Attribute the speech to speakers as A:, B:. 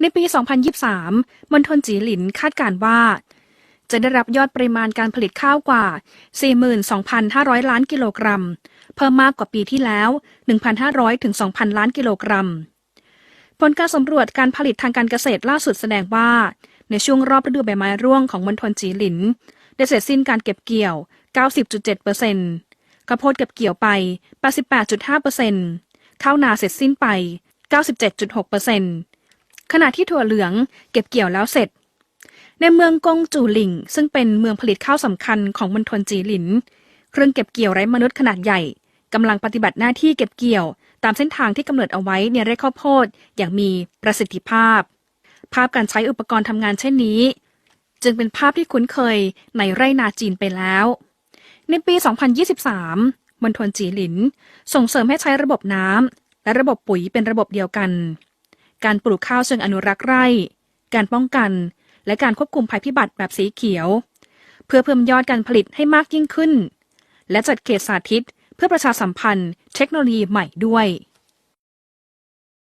A: ในปี 2023 มณฑลจีหลินคาดการณ์ว่า จะได้รับยอดปริมาณการผลิตข้าวกว่า 42,500 ล้านกิโลกรัม เพิ่มมากกว่าปีที่แล้ว 1,500 ถึง 2,000 ล้านกิโลกรัม ผลการสำรวจการผลิตทางการเกษตรล่าสุดแสดงว่า ในช่วงรอบฤดูใบไม้ร่วงของมณฑลจีหลิน ได้เสร็จสิ้นการเก็บเกี่ยว 90.7%ข้าวโพดเก็บเกี่ยวไป 88.5%ข้าวนาเสร็จสิ้นไป 97.6% ขณะที่ถั่วเหลืองเก็บเกี่ยวแล้วเสร็จ ในเมืองกงจูหลิง ซึ่งเป็นเมืองผลิตข้าวสำคัญของมณฑลจีหลิน เครื่องเก็บเกี่ยวไร้มนุษย์ขนาดใหญ่กำลังปฏิบัติหน้าที่เก็บเกี่ยว ตามเส้นทางที่กำหนดเอาไว้ในไร่ข้าวโพดอย่างมีประสิทธิภาพ ภาพการใช้อุปกรณ์ทำงานเช่นนี้ จึงเป็นภาพที่คุ้นเคยในไร่นาจีนไปแล้ว ในปี 2023มณฑลจีหลิน ส่งเสริมให้ใช้ระบบน้ำและระบบปุ๋ยเป็นระบบเดียวกัน การปลูกข้าวเชิงอนุรักษ์ไร่ การป้องกัน และการควบคุมภัยพิบัติแบบสีเขียว เพื่อเพิ่มยอดการผลิตให้มากยิ่งขึ้น และจัดเขตสาธิต เพื่อประชาสัมพันธ์ เทคโนโลยีใหม่ด้วย